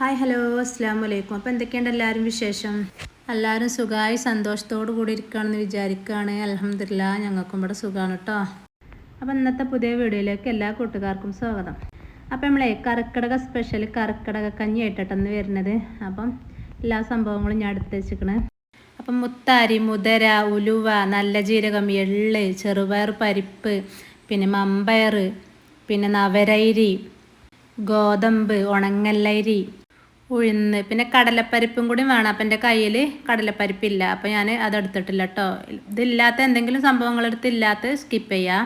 Hi hello അസ്സാം വലൈക്കും അപ്പോൾ എന്തൊക്കെയുണ്ട് എല്ലാവരും വിശേഷം? എല്ലാവരും സുഖമായി സന്തോഷത്തോടു കൂടി ഇരിക്കുകയാണെന്ന് വിചാരിക്കുകയാണ് അലഹമില്ല ഞങ്ങൾക്കും ഇവിടെ സുഖമാണ് കേട്ടോ അപ്പോൾ ഇന്നത്തെ പുതിയ വീഡിയോയിലേക്ക് എല്ലാ കൂട്ടുകാർക്കും സ്വാഗതം. അപ്പോൾ നമ്മളെ കർക്കിടക സ്പെഷ്യൽ കർക്കിടക കഞ്ഞി ആയിട്ടാണ് വരുന്നത്. അപ്പം എല്ലാ സംഭവങ്ങളും ഞാൻ എടുത്ത് വെച്ചിരിക്കണേ. അപ്പം മുത്താരി മുതര ഉലുവ നല്ല ജീരകം എള്ള് ചെറുപയർ പരിപ്പ് പിന്നെ മമ്പയർ പിന്നെ നവരൈരി ഗോതമ്പ് ഉണങ്ങല്ലരി ഉഴുന്ന് പിന്നെ കടലപ്പരിപ്പും കൂടി വേണം. അപ്പം എന്റെ കയ്യിൽ കടലപ്പരിപ്പില്ല. അപ്പോൾ ഞാൻ അതെടുത്തിട്ടില്ല കേട്ടോ ഇതില്ലാത്ത എന്തെങ്കിലും സംഭവങ്ങൾ എടുത്തില്ലാത്ത സ്കിപ്പ് ചെയ്യാം.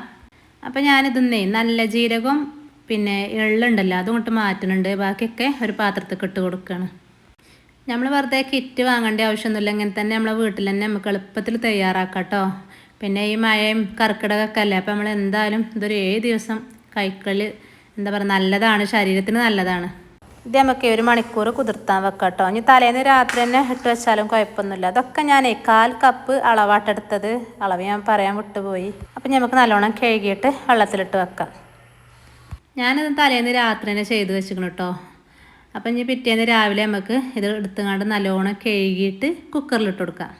അപ്പം ഞാനിതിന്നേ നല്ല ജീരകം പിന്നെ എള്ളുണ്ടല്ലോ അതും കൊണ്ട് മാറ്റുന്നുണ്ട് ബാക്കിയൊക്കെ ഒരു പാത്രത്തിൽ ഇട്ട് കൊടുക്കുകയാണ് നമ്മൾ വെറുതെ കിറ്റ് വാങ്ങേണ്ട ആവശ്യമൊന്നുമില്ല. ഇങ്ങനെ തന്നെ നമ്മളെ വീട്ടിൽ തന്നെ നമുക്ക് എളുപ്പത്തിൽ തയ്യാറാക്കാം കേട്ടോ പിന്നെ ഈ മഴയും കർക്കിടകമൊക്കെ അല്ലേ? അപ്പം നമ്മൾ എന്തായാലും ഇതൊരു ഏഴ് ദിവസം കഴിക്കൽ എന്താ പറയുക നല്ലതാണ്. ശരീരത്തിന് നല്ലതാണ്. ഇത് നമുക്ക് ഒരു മണിക്കൂർ കുതിർത്താൻ വെക്കാം കേട്ടോ ഇനി തലേന്ന് രാത്രി തന്നെ ഇട്ട് വെച്ചാലും കുഴപ്പമൊന്നുമില്ല. അതൊക്കെ ഞാൻ കാൽ കപ്പ് അളവാട്ടെടുത്തത്. അളവ് ഞാൻ പറയാൻ വിട്ടുപോയി. അപ്പം നമുക്ക് നല്ലോണം കഴുകിയിട്ട് വെള്ളത്തിലിട്ട് വെക്കാം. ഞാനിത് തലേന്ന് രാത്രി തന്നെ ചെയ്ത് വെച്ചിരിക്കണം കേട്ടോ അപ്പം ഇനി പിറ്റേന്ന് രാവിലെ നമുക്ക് ഇത് എടുത്തുകൊണ്ട് നല്ലോണം കഴുകിയിട്ട് കുക്കറിലിട്ട് കൊടുക്കാം.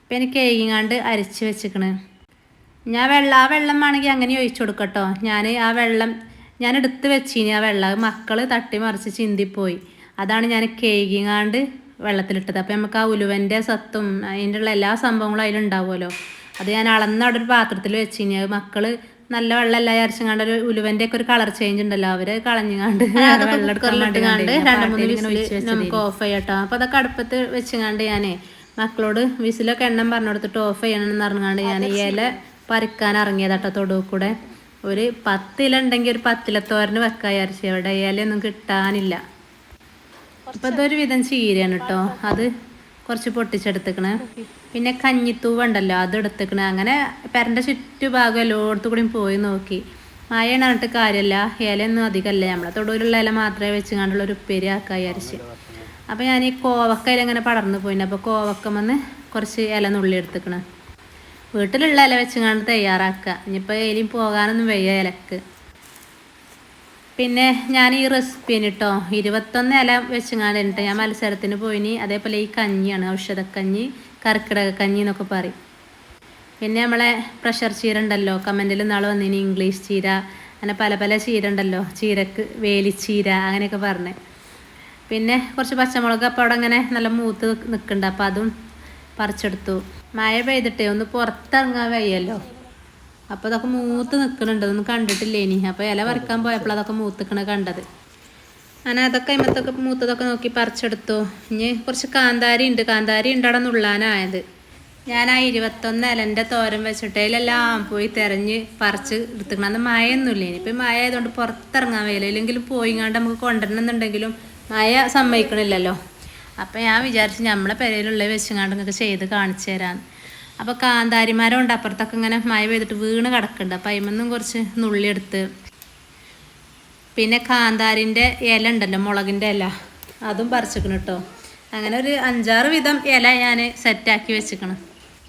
അപ്പം എനിക്ക് കഴുകിങ്ങാണ്ട് അരച്ച് വെച്ചിക്കണ് ഞാൻ വെള്ളം ആ വെള്ളം വേണമെങ്കിൽ അങ്ങനെ ഒഴിച്ചു കൊടുക്കട്ടോ ഞാൻ ആ വെള്ളം ഞാൻ എടുത്ത് വെച്ചിനി ആ വെള്ളം. മക്കൾ തട്ടി മറിച്ച് ചിന്തിപ്പോയി. അതാണ് ഞാൻ കേകിങ്ങാണ്ട് വെള്ളത്തിലിട്ടത്. അപ്പോൾ നമുക്ക് ആ ഉലുവന്റെ സത്തും അതിന്റെ ഉള്ള എല്ലാ സംഭവങ്ങളും അതിലുണ്ടാവുമല്ലോ. അത് ഞാൻ അളന്ന അവിടെ ഒരു പാത്രത്തിൽ വെച്ചിനി. അത് മക്കൾ നല്ല വെള്ളമല്ല അരച്ചങ്ങാണ്ട് ഒരു ഉലുവന്റെ ഒക്കെ ഒരു കളർ ചേഞ്ച് ഉണ്ടല്ലോ. അവർ കളഞ്ഞുങ്ങാണ്ട് വെള്ളം എടുക്കാൻ വേണ്ടി കണ്ട് രണ്ട് മൂന്ന് നമുക്ക് ഓഫ് ചെയ്യട്ടോ. അപ്പോൾ അതൊക്കെ അടുപ്പത്ത് വെച്ചുങ്ങാണ്ട് ഞാനേ മക്കളോട് വിസിലൊക്കെ എണ്ണം പറഞ്ഞു കൊടുത്തിട്ട് ഓഫ് ചെയ്യണമെന്ന് പറഞ്ഞുകൊണ്ട് ഞാൻ ഈ ഇല പറിക്കാൻ ഇറങ്ങിയതാട്ടോ തൊടുവ് കൂടെ ഒരു പത്തില ഉണ്ടെങ്കിൽ ഒരു പത്തിലത്തോരന് വെക്കാൻ വിചാരിച്ചു. അവിടെ ഇലയൊന്നും കിട്ടാനില്ല. അപ്പൊ അതൊരു വിധം ചീരയാണ് കേട്ടോ അത് കുറച്ച് പൊട്ടിച്ചെടുത്തേക്കണ്. പിന്നെ കഞ്ഞിത്തൂവ ഉണ്ടല്ലോ അത് എടുത്തേക്കണ്. അങ്ങനെ പെരന്റെ ചുറ്റുഭാഗം എല്ലായിടത്തു കൂടിയും പോയി നോക്കി. മഴയാണ് പറഞ്ഞിട്ട് കാര്യമല്ല ഇലയൊന്നും അധികമല്ല നമ്മളെ തൊടുവിലുള്ള ഇല മാത്രമേ വെച്ച് കണ്ടുള്ള ഒരു ഉപ്പേരി ആക്കാൻ വിചാരിച്ച്. അപ്പോൾ ഞാൻ ഈ കോവക്കയില ഇങ്ങനെ പടർന്നു പോയിന്. അപ്പോൾ കോവക്കമെന്ന് കുറച്ച് ഇല നുള്ളി എടുത്തേക്കണ്. വീട്ടിലുള്ള ഇല വെച്ചുകൊണ്ട് തയ്യാറാക്കുക. ഇനിയിപ്പോൾ എലിയും പോകാനൊന്നും വയ്യ ഇലക്ക് പിന്നെ ഞാൻ ഈ റെസിപ്പിന് കേട്ടോ ഇരുപത്തൊന്ന് ഇല വെച്ചുങ്ങാണ്ട് ഉണ്ട് ഞാൻ മത്സരത്തിന് പോയിനി. അതേപോലെ ഈ കഞ്ഞിയാണ് ഔഷധക്കഞ്ഞി കർക്കിടക കഞ്ഞി എന്നൊക്കെ പറയും. പിന്നെ നമ്മളെ പ്രഷർ ചീര ഉണ്ടല്ലോ കമന്റിൽ നാളെ വന്നിനി ഇംഗ്ലീഷ് ചീര അങ്ങനെ പല പല ചീര ഉണ്ടല്ലോ ചീരക്ക് വേലിച്ചീര അങ്ങനെയൊക്കെ പറഞ്ഞേ. പിന്നെ കുറച്ച് പച്ചമുളക് അപ്പോൾ അവിടെ അങ്ങനെ നല്ല മൂത്ത് നിൽക്കുന്നുണ്ട് അപ്പോൾ അതും പറിച്ചെടുത്തു. മഴ പെയ്തിട്ടേ ഒന്ന് പുറത്തിറങ്ങാൻ വയ്യല്ലോ അപ്പോൾ അതൊക്കെ മൂത്ത് നിക്കണുണ്ട് ഒന്നും കണ്ടിട്ടില്ലേ ഇനി? അപ്പോൾ ഇല പറിക്കാൻ പോയപ്പോൾ അതൊക്കെ മൂത്തിക്കണ കണ്ടത്. അങ്ങനെ അതൊക്കെ അയിമത്തൊക്കെ മൂത്തതൊക്കെ നോക്കി പറിച്ചെടുത്തു. ഇനി കുറച്ച് കാന്താരി ഉണ്ട് കാന്താരി ഉണ്ട് അവിടെ നുള്ളാനായത്. ഞാൻ ആ ഇരുപത്തൊന്ന് ഇലന്റെ തോരൻ വെച്ചിട്ട് അതിലെല്ലാം പോയി തിരഞ്ഞ് പറിച്ച് എടുത്തുക്കണം. അന്ന് മഴയൊന്നുമില്ല? ഇനിയിപ്പോൾ മഴ ആയതുകൊണ്ട് പുറത്തിറങ്ങാൻ വയ്യല്ലോ. ഇല്ലെങ്കിലും പോയിങ്ങാണ്ട് നമുക്ക് കൊണ്ടുവരണമെന്നുണ്ടെങ്കിലും മഴ സമ്മതിക്കണില്ലല്ലോ. അപ്പോൾ ഞാൻ വിചാരിച്ചു നമ്മളെ പെരയിലുള്ള വെച്ചുങ്ങാണ്ട് ചെയ്ത് കാണിച്ചു തരാൻ. അപ്പോൾ കാന്താരിമാരുണ്ട് അപ്പുറത്തൊക്കെ ഇങ്ങനെ മഴ പെയ്തിട്ട് വീണ് കിടക്കുന്നുണ്ട്. അപ്പോൾ അതിമൊന്നും കുറച്ച് നുള്ളിയെടുത്ത് പിന്നെ കാന്താരിന്റെ ഇല ഉണ്ടല്ലോ മുളകിന്റെ ഇല. അതും പറിച്ചിക്കണം കേട്ടോ. അങ്ങനെ ഒരു അഞ്ചാറ് വിധം ഇല ഞാൻ സെറ്റാക്കി വെച്ചിക്കണം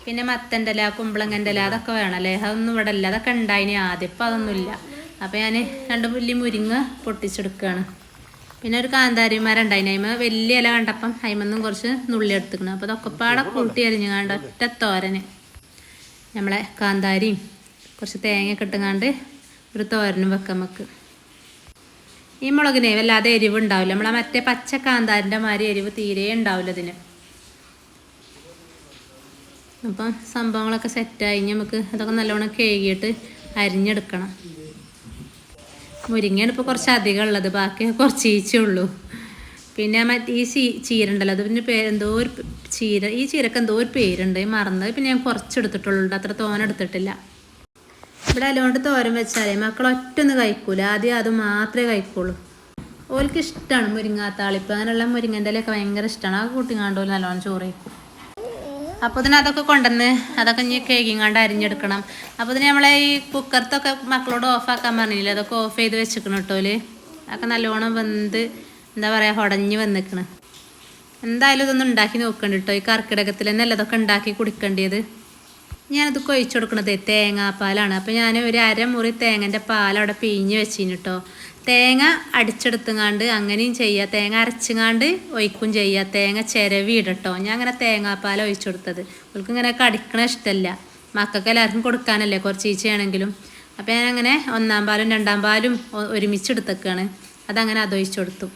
പിന്നെ മത്തന്റെ ഇല കുമ്പളങ്ങന്റെ ഇല അതൊക്കെ വേണമല്ലേ അതൊന്നും ഇവിടെ ഇല്ല. അതൊക്കെ ഉണ്ടായിനി ആദ്യം. ഇപ്പം അതൊന്നുമില്ല അപ്പോൾ ഞാൻ രണ്ട് പുല്ലി മുരിങ്ങ പൊട്ടിച്ചെടുക്കുകയാണ്. പിന്നെ ഒരു കാന്താരിമാരുണ്ടായി അതിമ വലിയ ഇല കണ്ടപ്പം അതിമൊന്നും കുറച്ച് നുള്ളി എടുത്തിക്കണം. അപ്പോൾ അതൊക്കെ കൂട്ടി അരിഞ്ഞു കണ്ട ഒറ്റ തോരന്. നമ്മളെ കാന്താരിയും കുറച്ച് തേങ്ങ ഇട്ടുങ്ങാണ്ട് ഒരു തോരനും വെക്കാം നമുക്ക്. ഈ മുളകിനെ വല്ലാതെ എരിവ് ഉണ്ടാവില്ല. നമ്മളെ മറ്റേ പച്ച കാന്താരിന്റെ മാതിരി എരിവ് തീരെ ഉണ്ടാവില്ല ഇതിന്. അപ്പം സംഭവങ്ങളൊക്കെ സെറ്റായി നമുക്ക് അതൊക്കെ നല്ലോണം കേകിയിട്ട് അരിഞ്ഞെടുക്കണം. മുരിങ്ങയാണ് ഇപ്പോൾ കുറച്ച് അധികം ഉള്ളത്. ബാക്കി കുറച്ച് ഈച്ചേ ഉള്ളൂ. പിന്നെ മറ്റേ ഈ ചീ ചീര ഉണ്ടല്ലോ അത് പിന്നെ എന്തോ ഒരു ചീര ഈ ചീരക്ക് എന്തോ ഒരു പേരുണ്ട്. മറന്നത് പിന്നെ ഞാൻ കുറച്ച് എടുത്തിട്ടുള്ളൂ അത്ര തോന എടുത്തിട്ടില്ല. ഇവിടെ അല്ലോണ്ട് തോരൻ വെച്ചാലേ മക്കൾ ഒറ്റൊന്ന് കഴിക്കൂല. ആദ്യം അത് മാത്രമേ കഴിക്കുള്ളൂ. ഓൾക്ക് ഇഷ്ടമാണ് മുരിങ്ങാത്താളിപ്പ്. അങ്ങനെയുള്ള മുരിങ്ങന്റെ ഇലയൊക്കെ ഭയങ്കര ഇഷ്ടമാണ് ആ കണ്ടോ നല്ലോണം ചോറ് കഴിക്കും. അപ്പോൾ ഇതിന് അതൊക്കെ കൊണ്ടുവന്ന് അതൊക്കെ ഇനി കേക്കിങ്ങാണ്ട് അരിഞ്ഞെടുക്കണം. അപ്പോൾ ഇതിന് നമ്മളെ ഈ കുക്കർത്തൊക്കെ മക്കളോട് ഓഫാക്കാൻ പറഞ്ഞില്ലേ? അതൊക്കെ ഓഫ് ചെയ്ത് വെച്ചിക്കണം കേട്ടോൽ അതൊക്കെ നല്ലോണം വെന്ത് എന്താ പറയുക ഉടഞ്ഞ് വന്നിക്കണം എന്തായാലും ഇതൊന്നും ഉണ്ടാക്കി നോക്കണ്ട കേട്ടോ. ഈ കർക്കിടകത്തിൽ തന്നെ അല്ല ഇതൊക്കെ ഉണ്ടാക്കി കുടിക്കേണ്ടത്? ഞാനത് കൊഴിച്ചു കൊടുക്കണത് തേങ്ങാപ്പാലാണ്. അപ്പോൾ ഞാൻ ഒരു അരമുറി തേങ്ങന്റെ പാൽ അവിടെ പിഴിഞ്ഞ് വെച്ചിന് കേട്ടോ. തേങ്ങ അടിച്ചെടുത്തുങ്ങാണ്ട് അങ്ങനെയും ചെയ്യുക തേങ്ങ അരച്ചുങ്ങാണ്ട് ഒഴിക്കും ചെയ്യുക തേങ്ങ ചിരവി ഇടട്ടോ. ഞാൻ അങ്ങനെ തേങ്ങാപ്പാൽ ഒഴിച്ചു കൊടുത്തത് അവൾക്ക് ഇങ്ങനെ കടിക്കണ ഇഷ്ടമല്ല മക്കൾക്ക് എല്ലാവർക്കും കൊടുക്കാനല്ലേ കുറച്ച് ഈച്ചയാണെങ്കിലും അപ്പോൾ ഞാൻ അങ്ങനെ ഒന്നാം പാലും രണ്ടാം പാലും ഒരുമിച്ച് എടുത്തേക്കാണ് അതങ്ങനെ അതൊഴിച്ചു കൊടുത്തു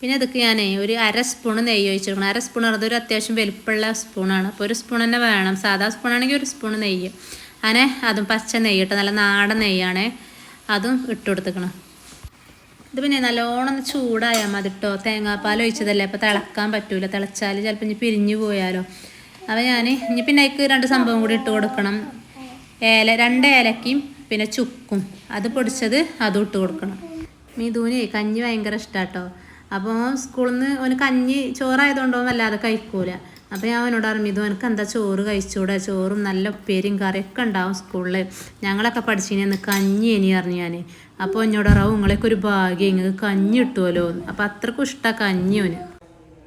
പിന്നെ അതൊക്കെ ഞാൻ ഒരു അര സ്പൂണ് നെയ്യ് ഒഴിച്ചു കൊടുക്കണം അര സ്പൂൺ പറഞ്ഞത് ഒരു അത്യാവശ്യം വലിപ്പമുള്ള സ്പൂണാണ്. അപ്പോൾ ഒരു സ്പൂൺ തന്നെ വേണം. സാധാ സ്പൂണാണെങ്കിൽ ഒരു സ്പൂൺ നെയ്യ്. അങ്ങനെ അതും പച്ച നെയ്യ് ഇട്ട് നല്ല നാടൻ നെയ്യാണ്. അതും ഇട്ട് കൊടുത്തേക്കണം ഇത് പിന്നെ നല്ലോണം ചൂടായാൽ മതി കേട്ടോ തേങ്ങാപ്പാൽ ഒഴിച്ചതല്ലേ? അപ്പോൾ തിളക്കാൻ പറ്റൂല. തിളച്ചാൽ ചിലപ്പോൾ ഇനി പിരിഞ്ഞു പോയാലോ. അപ്പോൾ ഞാൻ ഇനി പിന്നെ അതിക്ക് രണ്ട് സംഭവം കൂടി ഇട്ട് കൊടുക്കണം. ഏല രണ്ട് ഏലക്കയും പിന്നെ ചുക്കും. അത് പൊടിച്ചത് അതും ഇട്ട് കൊടുക്കണം. മിഥുവിന് കഞ്ഞി ഭയങ്കര ഇഷ്ടാട്ടോ. അപ്പോൾ സ്കൂളിൽ നിന്ന് ഓന് കഞ്ഞി ചോറായതുകൊണ്ടോ വല്ലാതെ കഴിക്കൂല. അപ്പോൾ ഞാൻ അവനോട് പറഞ്ഞു മിഥു എനിക്ക് എന്താ ചോറ് കഴിച്ചൂടെ? ചോറും നല്ല ഉപ്പേരിയും കറിയൊക്കെ ഉണ്ടാവും സ്കൂളിൽ ഞങ്ങളൊക്കെ പഠിച്ചിന് കഞ്ഞി ഇനി പറഞ്ഞു ഞാൻ അപ്പോൾ എന്നോട് നിങ്ങളൊക്കെ ഒരു ഭാഗ്യം ഇങ്ങനെ കഞ്ഞി കിട്ടുമല്ലോ അപ്പോൾ അത്രക്കും ഇഷ്ടമാണ് കഞ്ഞി ഓന്.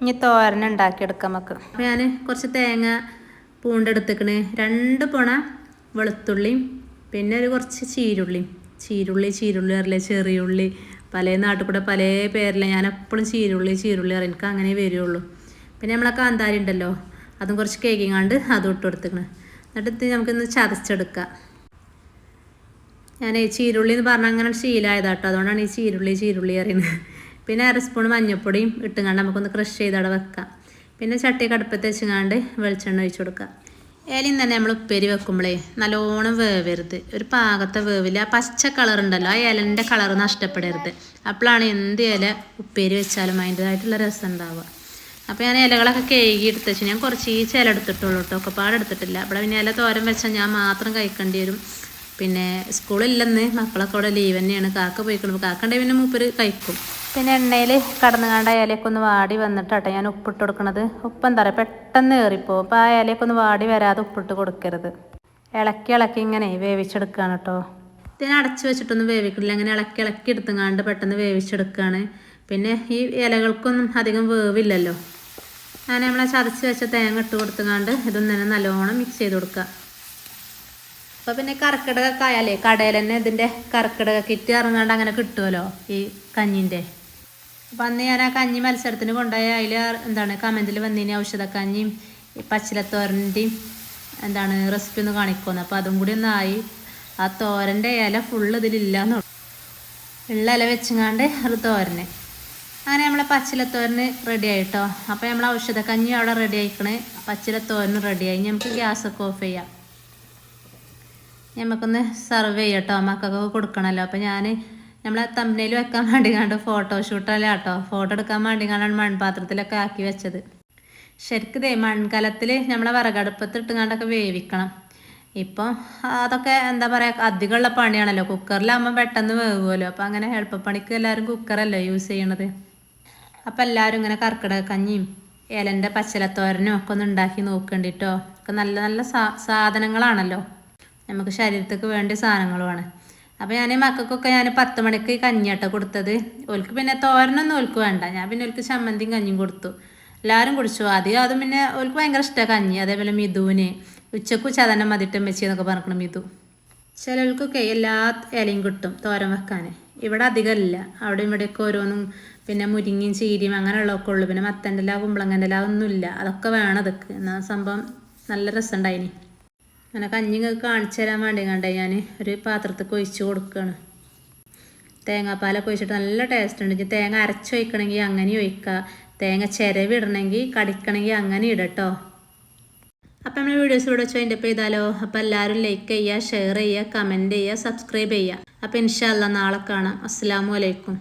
ഇനി തോരൻ ഉണ്ടാക്കിയെടുക്കാം നമുക്ക്. അപ്പോൾ ഞാൻ കുറച്ച് തേങ്ങ പൂണ്ടെടുത്തേക്കണ് രണ്ട് പൊണ വെളുത്തുള്ളിയും പിന്നെ ഒരു കുറച്ച് ചീരുള്ളിയും. ചീരുള്ളി ചീരുള്ളി അറിയില്ല? ചെറിയുള്ളി. പല നാട്ടിൽ കൂടെ പല പേരില്ല ഞാൻ എപ്പോഴും ചീരുള്ളി ചീരുള്ളി അറിയാം. എനിക്ക് അങ്ങനെ വരുള്ളൂ. പിന്നെ നമ്മളെ കാന്താരി ഉണ്ടല്ലോ അതും കുറച്ച് കേക്കിങ്ങാണ്ട് അതും ഇട്ട് കൊടുത്തേക്കണ്. എന്നിട്ട് നമുക്കിന്ന് ചതച്ചെടുക്കാം. ഞാൻ ചീരുള്ളി എന്ന് പറഞ്ഞാൽ അങ്ങനെ ശീലമായതാട്ടോ അതുകൊണ്ടാണ് ഈ ചീരുള്ളി ചീരുള്ളി അറിയുന്നത് പിന്നെ അര സ്പൂൺ മഞ്ഞൾപ്പൊടിയും ഇട്ടുകൊണ്ട് നമുക്കൊന്ന് ക്രഷ് ചെയ്തവിടെ വെക്കാം. പിന്നെ ചട്ടി കടുപ്പത്ത് വെച്ചുങ്ങാണ്ട് വെളിച്ചെണ്ണ ഒഴിച്ചു കൊടുക്കാം. ഏലിയും തന്നെ നമ്മൾ ഉപ്പേരി വെക്കുമ്പോഴേ നല്ലോണം വേവരുത്. ഒരു പാകത്തെ വേവില്ല. ആ പച്ച കളർ ഉണ്ടല്ലോ ആ ഇലന്റെ കളർ നഷ്ടപ്പെടരുത്. അപ്പോഴാണ് എന്ത് ഇല ഉപ്പേരി വെച്ചാലും അതിന്റെതായിട്ടുള്ള രസം ഉണ്ടാവുക. അപ്പോൾ ഞാൻ ഇലകളൊക്കെ കേകി എടുത്ത് വെച്ചാൽ ഞാൻ കുറച്ച് ഈ ചില എടുത്തിട്ടുള്ളൂ കേട്ടോ. ഒക്കെ പാടെടുത്തിട്ടില്ല ഇവിടെ പിന്നെ ഇല തോരം വെച്ചാൽ ഞാൻ മാത്രം കഴിക്കേണ്ടി വരും. പിന്നെ സ്കൂളില്ലെന്ന് മക്കളൊക്കെ അവിടെ ലീവ് തന്നെയാണ്. കാക്ക പോയിക്കണം. കാക്കണ്ടേ പിന്നെ മൂപ്പര് കഴിക്കും. പിന്നെ എണ്ണയിൽ കടന്നു കണ്ട ഇലയൊക്കെ ഒന്ന് വാടി വന്നിട്ടാട്ടെ ഞാൻ ഉപ്പിട്ട് കൊടുക്കണത്. ഉപ്പ് എന്താ പറയുക പെട്ടെന്ന് ഏറിപ്പോ അപ്പോൾ ആ ഇലയൊക്കെ ഒന്ന് വാടി വരാതെ ഉപ്പിട്ട് കൊടുക്കരുത്. ഇളക്കി ഇളക്കി ഇങ്ങനെ വേവിച്ചെടുക്കുകയാണ് കേട്ടോ ഇതിനെ അടച്ചു വെച്ചിട്ടൊന്നും വേവിക്കില്ല. അങ്ങനെ ഇളക്കി ഇളക്കി എടുത്തുങ്ങാണ്ട് പെട്ടെന്ന് വേവിച്ചെടുക്കുകയാണ് പിന്നെ ഈ ഇലകൾക്കൊന്നും അധികം വേവില്ലല്ലോ. അങ്ങനെ നമ്മളെ ചതച്ച് വെച്ച തേങ്ങ ഇട്ട് കൊടുത്തുങ്ങാണ്ട് ഇതൊന്നും തന്നെ നല്ലോണം മിക്സ് ചെയ്ത് കൊടുക്കുക അപ്പോൾ പിന്നെ കർക്കിടകൊക്കെ ആയാലേ കടയിൽ തന്നെ ഇതിന്റെ കർക്കിടക കിറ്റ് ഇറങ്ങാണ്ട് അങ്ങനെ കിട്ടുമല്ലോ ഈ കഞ്ഞിന്റെ? അപ്പൊ അന്ന് ഞാൻ ആ കഞ്ഞി മത്സരത്തിന് കൊണ്ടുപോയ അതിൽ എന്താണ് കമന്റിൽ വന്നതിന് ഔഷധക്കഞ്ഞിയും ഈ പച്ചിലത്തോരന്റെയും എന്താണ് റെസിപ്പി ഒന്ന് കാണിക്കുന്നു അപ്പോൾ അതും കൂടി ഒന്നായി ആ തോരന്റെ ഇല ഫുള്ള് ഇതിലില്ല ഉള്ള. ഇല വെച്ചങ്ങാണ്ട് ഒരു തോരന്. അങ്ങനെ നമ്മളെ പച്ചിലത്തോരന് റെഡി ആയിട്ടോ. അപ്പോൾ നമ്മൾ ഔഷധക്കഞ്ഞി അവിടെ റെഡി ആയിക്കണേ. പച്ചിലത്തോരന് റെഡിയായി നമുക്ക് ഗ്യാസൊക്കെ ഓഫ് ചെയ്യാം. നമുക്കൊന്ന് സർവ് ചെയ്യട്ടോ മക്കൾക്കൊക്കെ കൊടുക്കണമല്ലോ അപ്പോൾ ഞാൻ നമ്മളെ തമ്പനയിൽ വെക്കാൻ വേണ്ടി കണ്ട് ഫോട്ടോഷൂട്ടല്ല കേട്ടോ ഫോട്ടോ എടുക്കാൻ വേണ്ടി കണ്ടാണ് മൺപാത്രത്തിലൊക്കെ ആക്കി വെച്ചത്. ശരിക്കും മൺകലത്തിൽ നമ്മളെ വിറകടുപ്പത്ത് ഇട്ടുകൊണ്ടൊക്കെ വേവിക്കണം. ഇപ്പം അതൊക്കെ എന്താ പറയുക അധികമുള്ള പണിയാണല്ലോ. കുക്കറിലാകുമ്പോൾ പെട്ടെന്ന് വേവുമല്ലോ അപ്പോൾ അങ്ങനെ എളുപ്പപ്പണിക്ക് എല്ലാവരും കുക്കറല്ലോ യൂസ് ചെയ്യണത്. അപ്പം എല്ലാവരും ഇങ്ങനെ കർക്കിടക കഞ്ഞിയും ഇലന്റെ പച്ചലത്തോരനും ഒക്കെ ഒന്ന് ഉണ്ടാക്കി നോക്കണ്ടിട്ടോ. ഒക്കെ നല്ല നല്ല സാധനങ്ങളാണല്ലോ. നമുക്ക് ശരീരത്തേക്ക് വേണ്ട സാധനങ്ങളുമാണ്. അപ്പോൾ ഞാൻ മക്കൾക്കൊക്കെ ഞാൻ പത്ത് മണിക്ക് കഞ്ഞിട്ട കൊടുത്തത്. ഓൽക്ക് പിന്നെ തോരനൊന്നും ഓൽക്ക് വേണ്ട. ഞാൻ പിന്നെ ഓൽക്ക് ചമ്മന്തിയും കഞ്ഞിയും കൊടുത്തു. എല്ലാവരും കുടിച്ചു. ആദ്യം അതും പിന്നെ ഓൽക്ക് ഭയങ്കര ഇഷ്ടമാണ് കഞ്ഞി. അതേപോലെ മിഥുവിന് ഉച്ചയ്ക്ക് ചതനം മതിട്ടും വെച്ച് എന്നൊക്കെ പറഞ്ഞു മിഥു ചിലർക്കൊക്കെ എല്ലാ ഇലയും കിട്ടും തോരൻ വെക്കാൻ ഇവിടെ അധികമില്ല അവിടെ ഇവിടെയൊക്കെ ഓരോന്നും പിന്നെ മുരിങ്ങയും ചീരിയും അങ്ങനെയുള്ളതൊക്കെ ഉള്ളു. പിന്നെ മത്തന്റെ ഇല കുമ്പളങ്ങന്റെ ഇല ഒന്നുമില്ല അതൊക്കെ വേണം അതൊക്കെ. എന്നാൽ സംഭവം നല്ല രസമുണ്ടായിനി. അങ്ങനെ കഞ്ഞി കാണിച്ചു തരാൻ വേണ്ടി കണ്ട ഞാൻ ഒരു പാത്രത്തിൽ ഒഴിച്ച് കൊടുക്കുകയാണ് തേങ്ങാപ്പാലൊക്കെ ഒഴിച്ചിട്ട് നല്ല ടേസ്റ്റ് ഉണ്ട്. തേങ്ങ അരച്ചൊഴിക്കണമെങ്കിൽ അങ്ങനെ ഒഴിക്കുക തേങ്ങ ചിരവിടണമെങ്കിൽ കടിക്കണമെങ്കിൽ അങ്ങനെ ഇടട്ടോ അപ്പം നമ്മൾ വീഡിയോസ് ഇവിടെ വെച്ചോ അതിന്റെ ചെയ്താലോ അപ്പം എല്ലാവരും ലൈക്ക് ചെയ്യുക ഷെയർ ചെയ്യുക കമന്റ് ചെയ്യുക സബ്സ്ക്രൈബ് ചെയ്യുക. അപ്പം ഇൻഷാല്ല നാളെ കാണാം. അസ്സാം വലൈക്കും